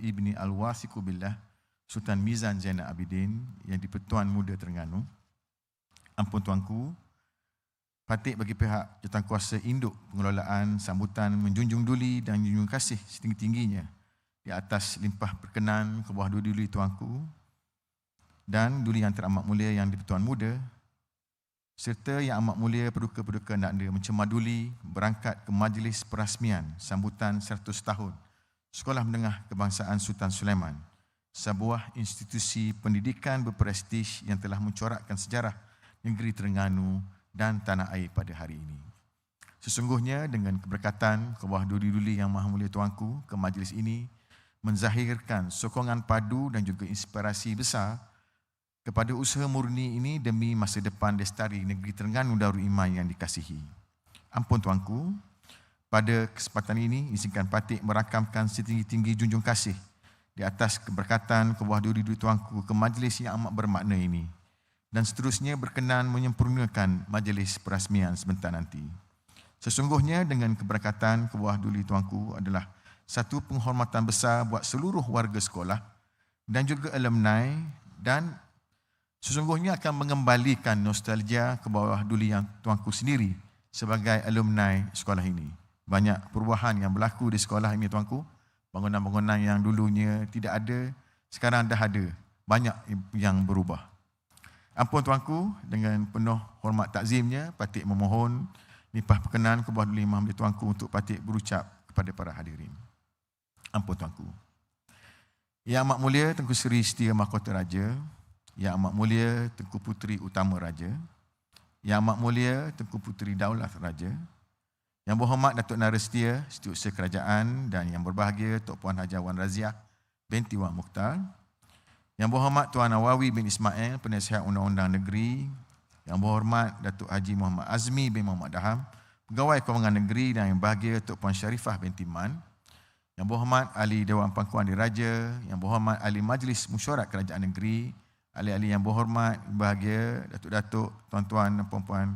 Ibni Al-Wasiqu Billah Sultan Mizan Zainal Abidin yang di-Pertuan Muda Terengganu. Ampun tuanku, Patik bagi pihak Jawatankuasa Induk pengelolaan sambutan menjunjung duli dan menjunjung kasih setinggi-tingginya di atas limpah perkenan ke bawah duli-duli tuanku dan duli yang teramat mulia yang di-Pertuan Muda serta yang amat mulia peduka-peduka nakda mencemaduli berangkat ke majlis perasmian sambutan 100 tahun Sekolah Menengah Kebangsaan Sultan Sulaiman, sebuah institusi pendidikan berprestij yang telah mencorakkan sejarah negeri Terengganu dan tanah air pada hari ini. Sesungguhnya dengan keberkatan ke bawah duli-duli yang maha mulia tuanku ke majlis ini menzahirkan sokongan padu dan juga inspirasi besar kepada usaha murni ini demi masa depan lestari negeri Terengganu Darul Iman yang dikasihi. Ampun tuanku, pada kesempatan ini izinkan Patik merakamkan setinggi-tinggi junjung kasih di atas keberkatan ke bawah duri-duri tuanku ke majlis yang amat bermakna ini dan seterusnya berkenan menyempurnakan majlis perasmian sebentar nanti. Sesungguhnya dengan keberkatan ke bawah duri tuanku adalah satu penghormatan besar buat seluruh warga sekolah dan juga alumni dan sesungguhnya akan mengembalikan nostalgia ke bawah duli yang tuanku sendiri sebagai alumni sekolah ini. Banyak perubahan yang berlaku di sekolah ini tuanku. Bangunan-bangunan yang dulunya tidak ada, sekarang dah ada. Banyak yang berubah. Ampun tuanku, dengan penuh hormat takzimnya, Patik memohon nipah perkenan ke bawah duli imam tuanku untuk Patik berucap kepada para hadirin. Ampun tuanku. Yang amat mulia Tengku Seri Setia Mahkota Raja, yang Amat Mulia Tengku Puteri Utama Raja, Yang Amat Mulia Tengku Puteri Daulat Raja, Yang Berhormat Datuk Narestia, Setiausaha Kerajaan dan Yang Berbahagia Tok Puan Haji Wan Razia binti Wan Mukhtar, Yang Berhormat Tuan Nawawi bin Ismail, Penasihat Undang-Undang Negeri, Yang Berhormat Datuk Haji Muhammad Azmi bin Muhammad Daham, Pegawai Kewangan Negeri dan Yang Berbahagia Tok Puan Syarifah binti Man, Yang Berhormat Ahli Dewan Pangkuan Diraja, Yang Berhormat Ahli Majlis Mesyuarat Kerajaan Negeri, ahli-ahli yang berhormat, bahagia, datuk-datuk, tuan-tuan dan puan-puan.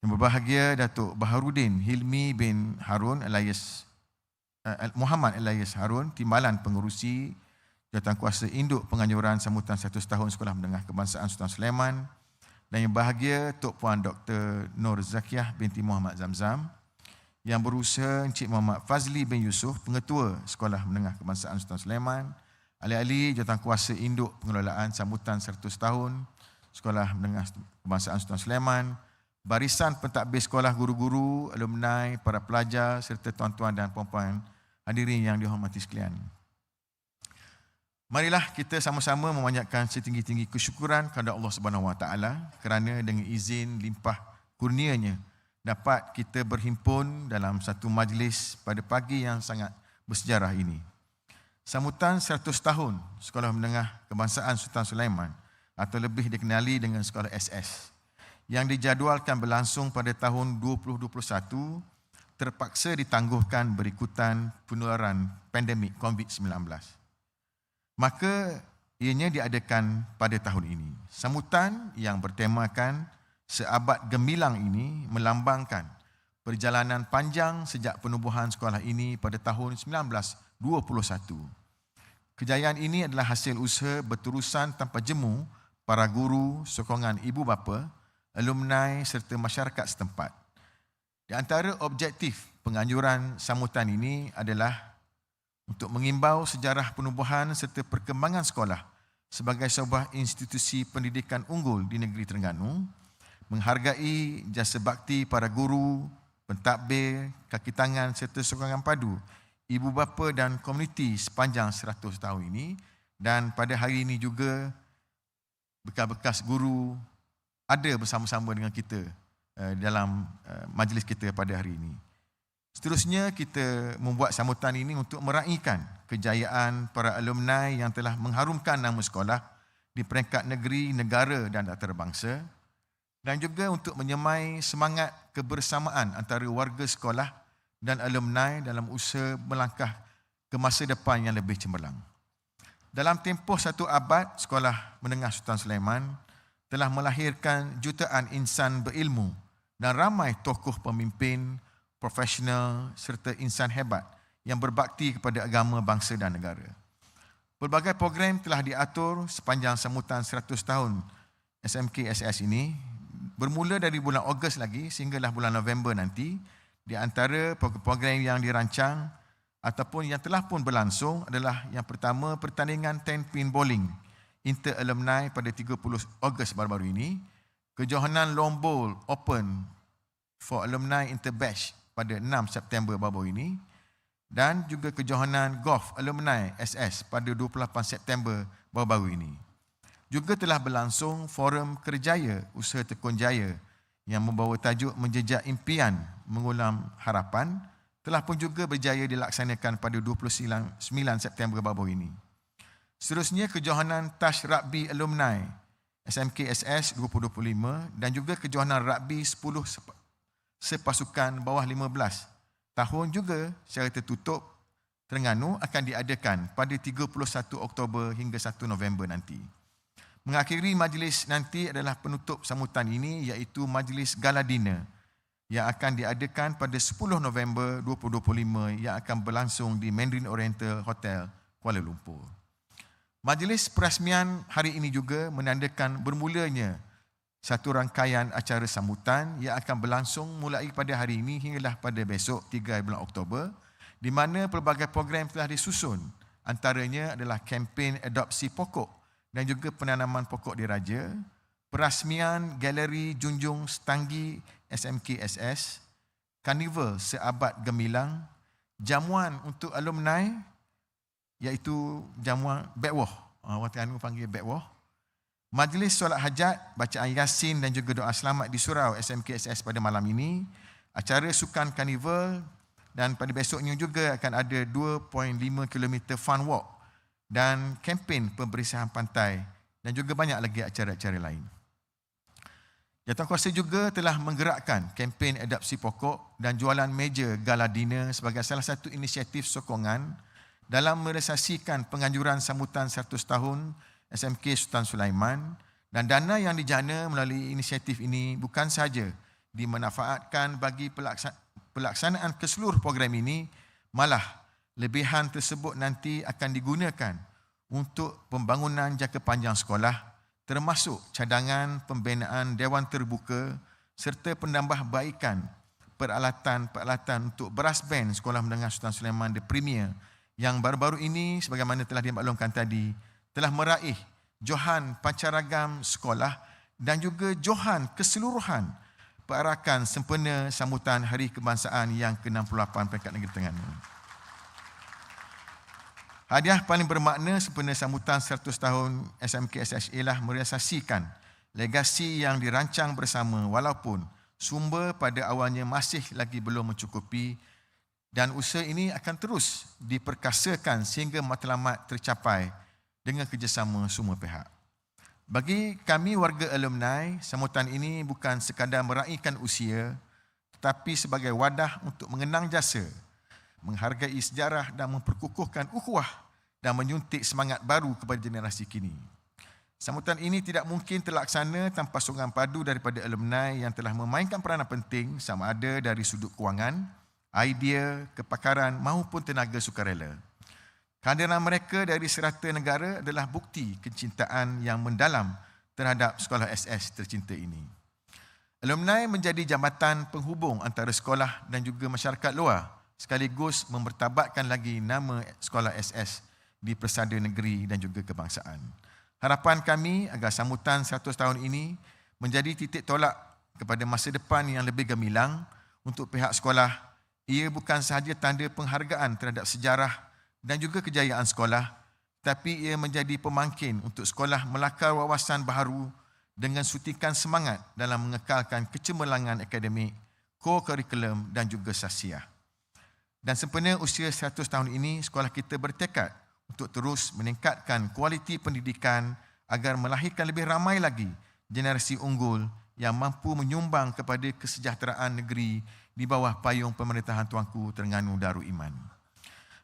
Yang berbahagia Datuk Baharudin Hilmi bin Harun alias uh, Muhammad alias Harun, Timbalan Pengurusi Jawatan Kuasa Induk Penganjuran Sambutan 100 Tahun Sekolah Menengah Kebangsaan Sultan Sulaiman. Dan yang bahagia Tok Puan Dr. Nur Zakiah binti Muhammad Zamzam. Yang berusaha Encik Muhammad Fazli bin Yusuf, Pengetua Sekolah Menengah Kebangsaan Sultan Sulaiman, Ahli-ahli jawatan kuasa induk pengelolaan sambutan 100 tahun Sekolah Menengah Kebangsaan Sultan Sulaiman, barisan pentadbir sekolah guru-guru, alumni, para pelajar serta tuan-tuan dan puan-puan hadirin yang dihormati sekalian. Marilah kita sama-sama memanjatkan setinggi-tinggi kesyukuran kepada Allah Subhanahu Wa Taala kerana dengan izin limpah kurnianya dapat kita berhimpun dalam satu majlis pada pagi yang sangat bersejarah ini sambutan 100 tahun Sekolah Menengah Kebangsaan Sultan Sulaiman atau lebih dikenali dengan Sekolah SS yang dijadualkan berlangsung pada tahun 2021 terpaksa ditangguhkan berikutan penularan pandemik COVID-19. Maka ianya diadakan pada tahun ini. Sambutan yang bertemakan seabad gemilang ini melambangkan perjalanan panjang sejak penubuhan sekolah ini pada tahun 1921 Kejayaan ini adalah hasil usaha berterusan tanpa jemu para guru, sokongan ibu bapa, alumni serta masyarakat setempat. Di antara objektif penganjuran sambutan ini adalah untuk mengimbau sejarah penubuhan serta perkembangan sekolah sebagai sebuah institusi pendidikan unggul di negeri Terengganu, menghargai jasa bakti para guru, pentadbir, kaki tangan serta sokongan padu ibu bapa dan komuniti sepanjang 100 tahun ini dan pada hari ini juga bekas-bekas guru ada bersama-sama dengan kita uh, dalam uh, majlis kita pada hari ini. Seterusnya kita membuat sambutan ini untuk meraihkan kejayaan para alumni yang telah mengharumkan nama sekolah di peringkat negeri, negara dan antarabangsa dan juga untuk menyemai semangat kebersamaan antara warga sekolah dan alumni dalam usaha melangkah ke masa depan yang lebih cemerlang. Dalam tempoh satu abad, Sekolah Menengah Sultan Sulaiman telah melahirkan jutaan insan berilmu dan ramai tokoh pemimpin, profesional serta insan hebat yang berbakti kepada agama, bangsa dan negara. Pelbagai program telah diatur sepanjang sambutan 100 tahun SMK SS ini bermula dari bulan Ogos lagi sehinggalah bulan November nanti di antara program yang dirancang ataupun yang telah pun berlangsung adalah yang pertama pertandingan 10 pin bowling inter alumni pada 30 Ogos baru-baru ini kejohanan long bowl open for alumni inter batch pada 6 September baru-baru ini dan juga kejohanan golf alumni SS pada 28 September baru-baru ini. Juga telah berlangsung forum kerjaya usaha Tekun Jaya yang membawa tajuk menjejak impian mengulam harapan telah pun juga berjaya dilaksanakan pada 29 September baru-baru ini. Seterusnya kejohanan Tash Rugby Alumni SMKSS 2025 dan juga kejohanan rugby 10 sepasukan bawah 15 tahun juga secara tertutup Terengganu akan diadakan pada 31 Oktober hingga 1 November nanti. Mengakhiri majlis nanti adalah penutup sambutan ini iaitu majlis gala dinner yang akan diadakan pada 10 November 2025 yang akan berlangsung di Mandarin Oriental Hotel Kuala Lumpur. Majlis perasmian hari ini juga menandakan bermulanya satu rangkaian acara sambutan yang akan berlangsung mulai pada hari ini hinggalah pada besok 3 bulan Oktober di mana pelbagai program telah disusun. Antaranya adalah kempen adopsi pokok dan juga penanaman pokok diraja perasmian galeri junjung setanggi SMKSS karnival seabad gemilang jamuan untuk alumni iaitu jamuan backwalk orang Terengganu panggil backwalk Majlis solat hajat, bacaan Yasin dan juga doa selamat di surau SMKSS pada malam ini. Acara sukan karnival dan pada besoknya juga akan ada 2.5 km fun walk dan kempen pembersihan pantai dan juga banyak lagi acara-acara lain. Kuasa juga telah menggerakkan kempen adapsi pokok dan jualan meja gala dinner sebagai salah satu inisiatif sokongan dalam merealisasikan penganjuran sambutan 100 tahun SMK Sultan Sulaiman dan dana yang dijana melalui inisiatif ini bukan sahaja dimanfaatkan bagi pelaksanaan keseluruh program ini malah lebihan tersebut nanti akan digunakan untuk pembangunan jangka panjang sekolah termasuk cadangan pembinaan dewan terbuka serta penambahbaikan peralatan-peralatan untuk beras band Sekolah Menengah Sultan Sulaiman The Premier yang baru-baru ini sebagaimana telah dimaklumkan tadi telah meraih Johan Pancaragam Sekolah dan juga Johan Keseluruhan Perarakan Sempena Sambutan Hari Kebangsaan yang ke-68 Peringkat Negeri Terengganu. Hadiah paling bermakna sempena sambutan 100 tahun SMK SHA lah merealisasikan legasi yang dirancang bersama walaupun sumber pada awalnya masih lagi belum mencukupi dan usaha ini akan terus diperkasakan sehingga matlamat tercapai dengan kerjasama semua pihak. Bagi kami warga alumni, sambutan ini bukan sekadar meraihkan usia tetapi sebagai wadah untuk mengenang jasa, menghargai sejarah dan memperkukuhkan ukhuwah dan menyuntik semangat baru kepada generasi kini. Sambutan ini tidak mungkin terlaksana tanpa sokongan padu daripada alumni yang telah memainkan peranan penting sama ada dari sudut kewangan, idea, kepakaran maupun tenaga sukarela. Kehadiran mereka dari serata negara adalah bukti kecintaan yang mendalam terhadap sekolah SS tercinta ini. Alumni menjadi jambatan penghubung antara sekolah dan juga masyarakat luar sekaligus mempertabatkan lagi nama sekolah SS di persada negeri dan juga kebangsaan. Harapan kami agar sambutan 100 tahun ini menjadi titik tolak kepada masa depan yang lebih gemilang untuk pihak sekolah. Ia bukan sahaja tanda penghargaan terhadap sejarah dan juga kejayaan sekolah tapi ia menjadi pemangkin untuk sekolah melakar wawasan baharu dengan sutikan semangat dalam mengekalkan kecemerlangan akademik, co-curriculum dan juga sasiah. Dan sempena usia 100 tahun ini, sekolah kita bertekad untuk terus meningkatkan kualiti pendidikan agar melahirkan lebih ramai lagi generasi unggul yang mampu menyumbang kepada kesejahteraan negeri di bawah payung pemerintahan Tuanku Terengganu Darul Iman.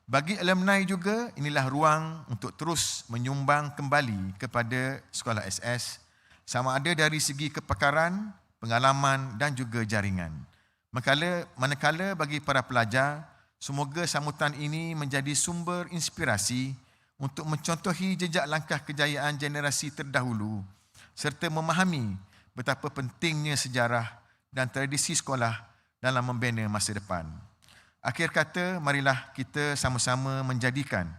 Bagi alumni juga, inilah ruang untuk terus menyumbang kembali kepada sekolah SS sama ada dari segi kepakaran, pengalaman dan juga jaringan. Manakala, manakala bagi para pelajar, Semoga sambutan ini menjadi sumber inspirasi untuk mencontohi jejak langkah kejayaan generasi terdahulu serta memahami betapa pentingnya sejarah dan tradisi sekolah dalam membina masa depan. Akhir kata, marilah kita sama-sama menjadikan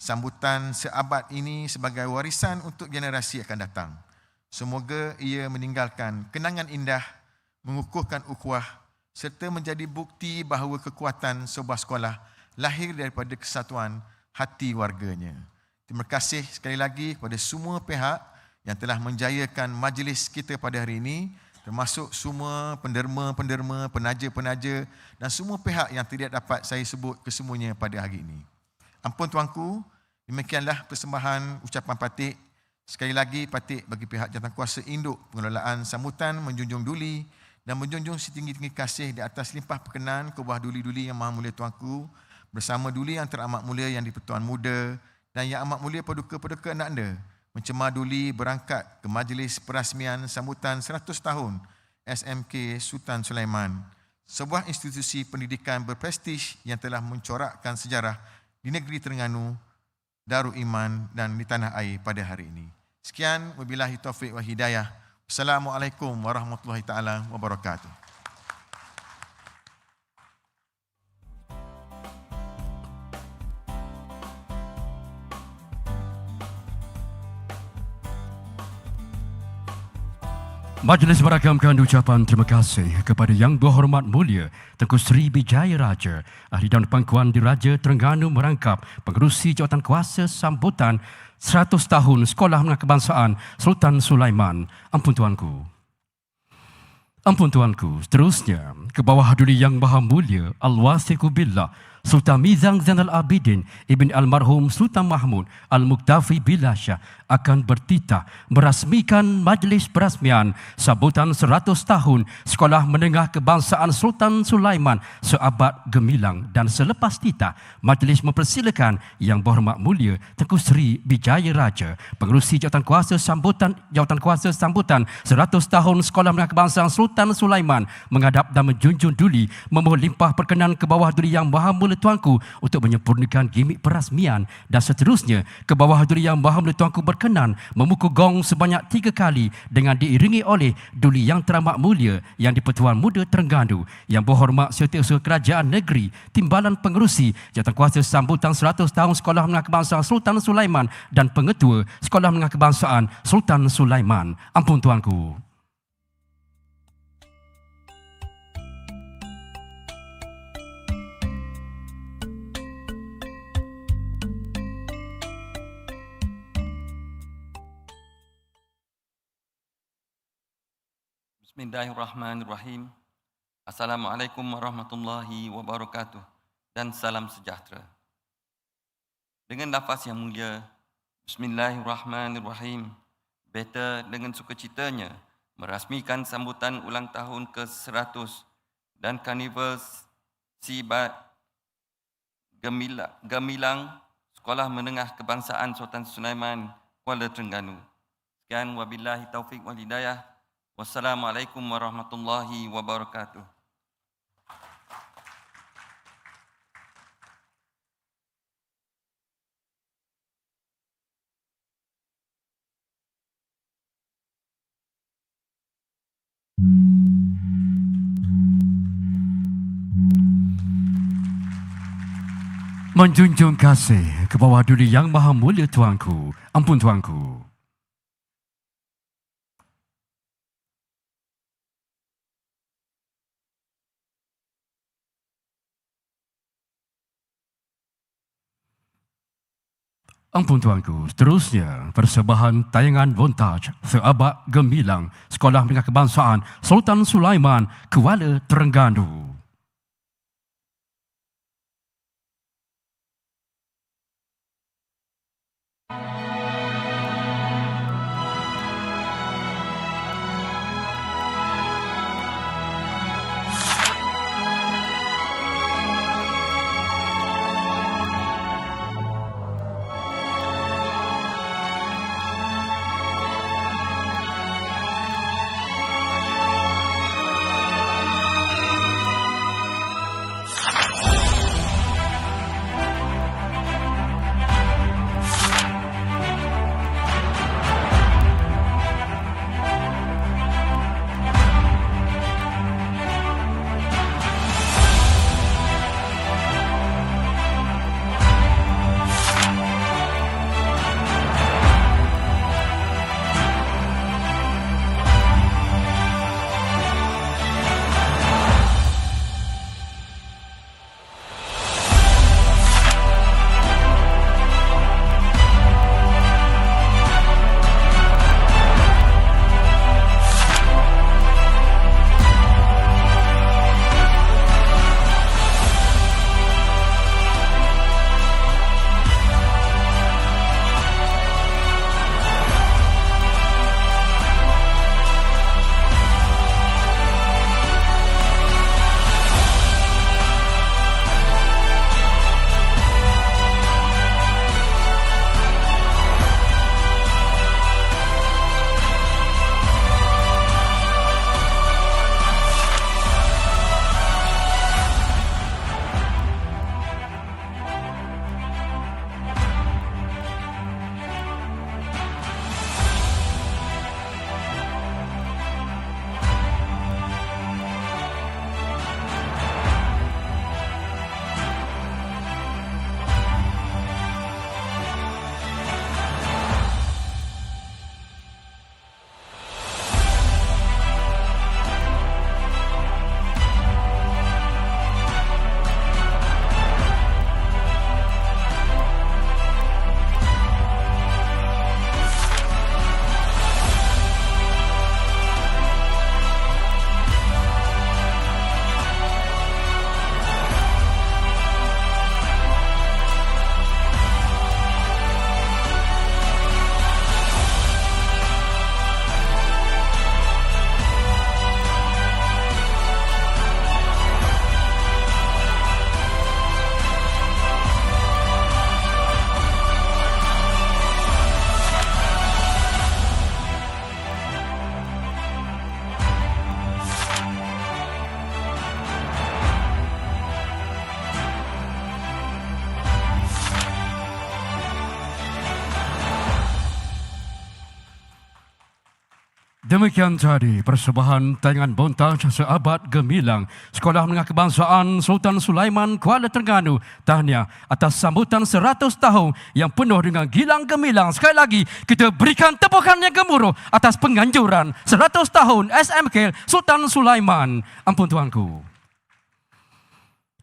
sambutan seabad ini sebagai warisan untuk generasi akan datang. Semoga ia meninggalkan kenangan indah, mengukuhkan ukhuwah serta menjadi bukti bahawa kekuatan sebuah sekolah lahir daripada kesatuan hati warganya. Terima kasih sekali lagi kepada semua pihak yang telah menjayakan majlis kita pada hari ini termasuk semua penderma-penderma, penaja-penaja dan semua pihak yang tidak dapat saya sebut kesemuanya pada hari ini. Ampun tuanku, demikianlah persembahan ucapan patik. Sekali lagi patik bagi pihak jawatankuasa induk pengelolaan sambutan menjunjung duli dan menjunjung setinggi-tinggi kasih di atas limpah perkenan ke bawah duli-duli yang maha mulia tuanku bersama duli yang teramat mulia yang di-Pertuan Muda dan yang amat mulia paduka-paduka anak anda mencemar duli berangkat ke majlis perasmian sambutan 100 tahun SMK Sultan Sulaiman sebuah institusi pendidikan berprestij yang telah mencorakkan sejarah di negeri Terengganu Darul Iman dan di tanah air pada hari ini. Sekian wabillahi taufik wa hidayah. Assalamualaikum warahmatullahi taala wabarakatuh. Majlis merakamkan ucapan terima kasih kepada Yang Berhormat Mulia Tengku Sri Bijaya Raja, Ahli Daun Pangkuan di Raja Terengganu merangkap pengerusi jawatan kuasa sambutan 100 tahun Sekolah Menengah Kebangsaan Sultan Sulaiman. Ampun Tuanku. Ampun Tuanku, seterusnya ke bawah haduli Yang Maha Mulia Al-Wasiqu Billah Sultan Mizang Zainal Abidin Ibn Almarhum Sultan Mahmud Al-Muqtafi Bilasya akan bertitah merasmikan majlis perasmian sambutan 100 tahun Sekolah Menengah Kebangsaan Sultan Sulaiman seabad gemilang. Dan selepas titah majlis mempersilakan Yang Berhormat Mulia Tengku Sri Bijaya Raja pengerusi jawatan kuasa sambutan jawatan kuasa sambutan 100 tahun Sekolah Menengah Kebangsaan Sultan Sulaiman menghadap dan menjunjung duli memohon limpah perkenan ke bawah duli Yang Maha Mulia Tuanku untuk menyempurnakan gimik perasmian dan seterusnya ke bawah duli Yang Maha Mulia Tuanku ber berkenan memukul gong sebanyak tiga kali dengan diiringi oleh Duli Yang Teramat Mulia yang di-Pertuan Muda Terengganu yang berhormat Setiausaha Kerajaan Negeri Timbalan Pengerusi Jawatankuasa Sambutan 100 Tahun Sekolah Menengah Kebangsaan Sultan Sulaiman dan Pengetua Sekolah Menengah Kebangsaan Sultan Sulaiman. Ampun Tuanku. Bismillahirrahmanirrahim. Assalamualaikum warahmatullahi wabarakatuh dan salam sejahtera. Dengan lafaz yang mulia, Bismillahirrahmanirrahim. Beta dengan sukacitanya merasmikan sambutan ulang tahun ke-100 dan karnival Sibat Gemilang Sekolah Menengah Kebangsaan Sultan Sulaiman Kuala Terengganu. Sekian wabillahi taufik wal hidayah. Wassalamualaikum warahmatullahi wabarakatuh. Menjunjung kasih ke bawah duli yang maha mulia tuanku. Ampun tuanku. Ampun tuanku, seterusnya persembahan tayangan montaj seabad gemilang Sekolah Menengah Kebangsaan Sultan Sulaiman Kuala Terengganu. Demikian tadi persembahan tayangan montaj seabad gemilang Sekolah Menengah Kebangsaan Sultan Sulaiman Kuala Terengganu tahniah atas sambutan 100 tahun yang penuh dengan gilang gemilang. Sekali lagi kita berikan tepukan yang gemuruh atas penganjuran 100 tahun SMK Sultan Sulaiman. Ampun tuanku.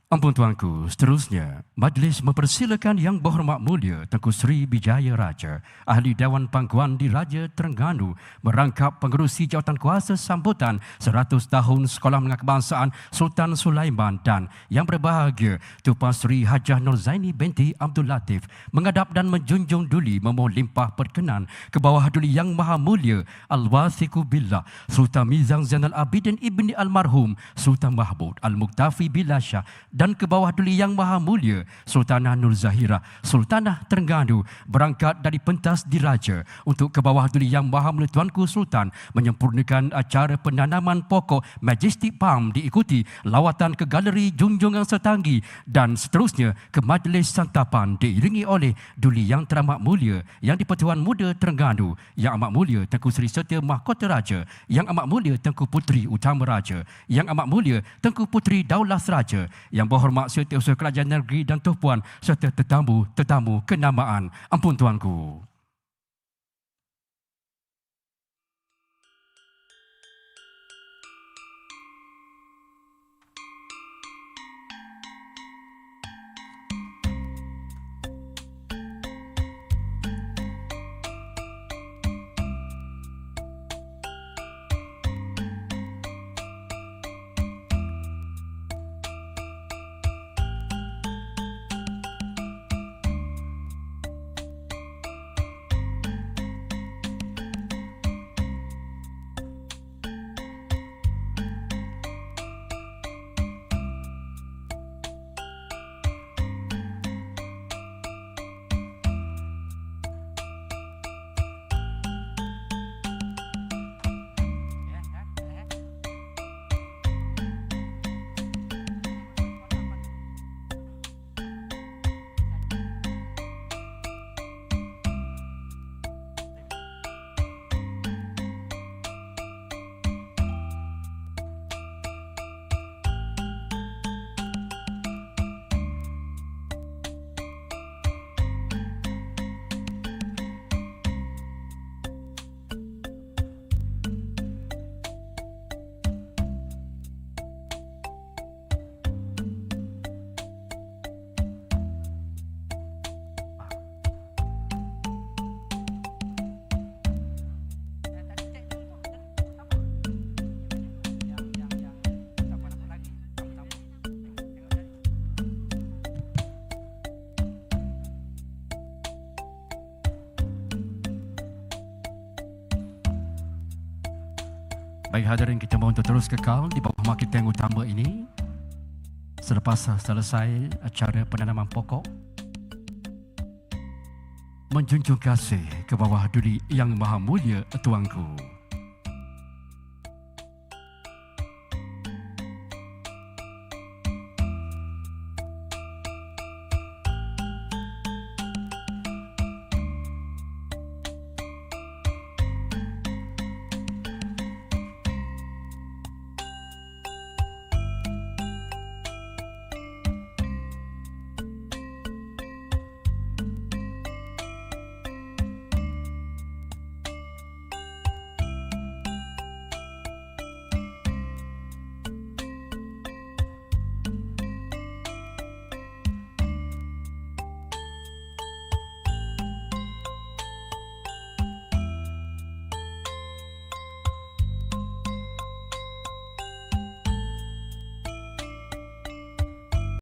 Ampun tuanku, seterusnya majlis mempersilakan Yang Berhormat Mulia Tengku Sri Bijaya Raja, Ahli Dewan Pangkuan di Raja Terengganu merangkap pengerusi jawatan kuasa sambutan 100 tahun Sekolah Menengah Kebangsaan Sultan Sulaiman dan yang berbahagia Tuan Sri Hajah Nur Zaini binti Abdul Latif mengadap dan menjunjung duli memohon limpah perkenan ke bawah duli Yang Maha Mulia Al-Wathiqu Billah Sultan Mizan Zainal Abidin Ibni Almarhum Sultan Mahmud Al-Muktafi Billah Shah dan ke bawah duli yang maha mulia Sultanah Nur Zahira Sultanah Terengganu berangkat dari pentas diraja. Untuk ke bawah duli yang maha mulia Tuanku Sultan menyempurnakan acara penanaman pokok Majestic Palm diikuti lawatan ke galeri Junjungan Setanggi dan seterusnya ke majlis santapan diiringi oleh duli yang teramat mulia yang di-Pertuan Muda Terengganu yang amat mulia Tengku Seri Setia Mahkota Raja yang amat mulia Tengku Puteri Utama Raja yang amat mulia Tengku Puteri Daulah Raja yang yang berhormat Setiausaha Kerajaan Negeri dan Tuan Puan serta tetamu-tetamu kenamaan. Ampun tuanku. Baik hadirin kita mohon untuk terus kekal di bawah makita yang utama ini. Selepas selesai acara penanaman pokok. Menjunjung kasih ke bawah duri yang maha mulia tuanku.